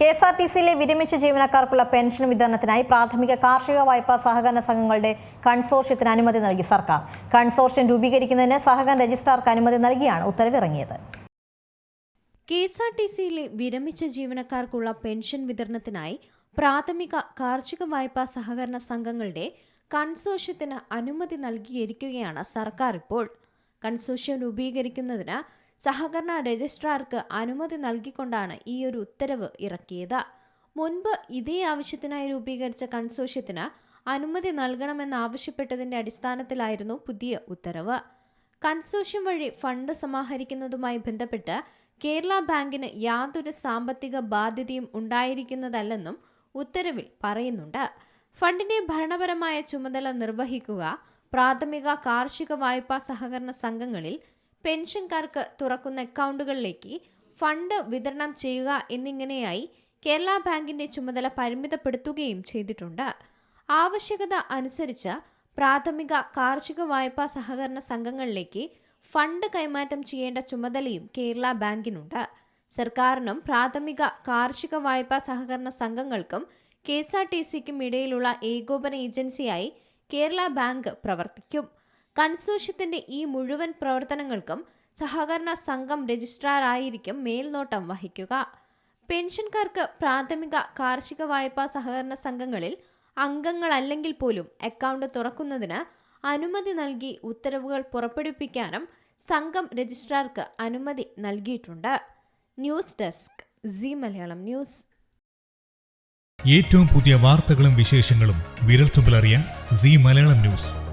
K S R T സിയിലെ വിരമിച്ച ജീവനക്കാർക്കുള്ള pension വിതരണത്തിനായി പ്രാഥമിക കാർഷിക വായ്പാ സഹകരണ സംഘങ്ങളുടെ കൺസോർഷ്യത്തിന് അനുമതി നൽകി സർക്കാർ. കൺസോർഷ്യം രൂപീകരിക്കുന്നതിന് സഹകരണ രജിസ്ട്രാർക്ക് അനുമതി നൽകിയാണ് ഉത്തരവിറങ്ങിയത്. കെ എസ് ആർ ടി സിയിലെ വിരമിച്ച ജീവനക്കാർക്കുള്ള പെൻഷൻ വിതരണത്തിനായി പ്രാഥമിക കാർഷിക വായ്പാ സഹകരണ സംഘങ്ങളുടെ കൺസോഷ്യത്തിന് അനുമതി നൽകിയിരിക്കുകയാണ് സർക്കാർ ഇപ്പോൾ. കൺസോഷ്യം രൂപീകരിക്കുന്നതിന് സഹകരണ രജിസ്ട്രാർക്ക് അനുമതി നൽകിക്കൊണ്ടാണ് ഈ ഒരു ഉത്തരവ് ഇറക്കിയത്. മുൻപ് ഇതേ ആവശ്യത്തിനായി രൂപീകരിച്ച കൺസോഷ്യത്തിന് അനുമതി നൽകണമെന്നാവശ്യപ്പെട്ടതിന്റെ അടിസ്ഥാനത്തിലായിരുന്നു പുതിയ ഉത്തരവ്. കൺസോഷ്യം വഴി ഫണ്ട് സമാഹരിക്കുന്നതുമായി ബന്ധപ്പെട്ട് കേരള ബാങ്കിന് യാതൊരു സാമ്പത്തിക ബാധ്യതയും ഉണ്ടായിരിക്കുന്നതല്ലെന്നും ഉത്തരവിൽ പറയുന്നുണ്ട്. ഫണ്ടിന്റെ ഭരണപരമായ ചുമതല നിർവഹിക്കുക പ്രാഥമിക കാർഷിക വായ്പാ സഹകരണ സംഘങ്ങളിൽ പെൻഷൻകാർക്ക് തുറക്കുന്ന അക്കൗണ്ടുകളിലേക്ക് ഫണ്ട് വിതരണം ചെയ്യുക എന്നിങ്ങനെയായി കേരള ബാങ്കിന്റെ ചുമതല പരിമിതപ്പെടുത്തുകയും ചെയ്തിട്ടുണ്ട്. ആവശ്യകത അനുസരിച്ച് പ്രാഥമിക കാർഷിക വായ്പാ സഹകരണ സംഘങ്ങളിലേക്ക് ഫണ്ട് കൈമാറ്റം ചെയ്യേണ്ട ചുമതലയും കേരള ബാങ്കിനുണ്ട്. സർക്കാരിനും പ്രാഥമിക കാർഷിക വായ്പാ സഹകരണ സംഘങ്ങൾക്കും കെ എസ് ആർ ടി സിക്കും ഇടയിലുള്ള ഏകോപന ഏജൻസിയായി കേരള ബാങ്ക് പ്രവർത്തിക്കും. കൺസോഷ്യത്തിന്റെ ഈ മുഴുവൻ പ്രവർത്തനങ്ങൾക്കും സഹകരണ സംഘം രജിസ്ട്രാറായിരിക്കും മേൽനോട്ടം വഹിക്കുക. പെൻഷൻകാർക്ക് പ്രാഥമിക കാർഷിക വായ്പാ സഹകരണ സംഘങ്ങളിൽ അംഗങ്ങളല്ലെങ്കിൽ പോലും അക്കൗണ്ട് തുറക്കുന്നതിന് അനുമതി നൽകി ഉത്തരവുകൾ പുറപ്പെടുവിപ്പിക്കാനും സംഘം രജിസ്ട്രാർക്ക് അനുമതി നൽകിയിട്ടുണ്ട്. News desk Zee Malayalam news. ഏറ്റവും പുതിയ വാർത്തകളും വിശേഷങ്ങളും വിരൽത്തുമ്പിലറിയാൻ സി മലയാളം ന്യൂസ്.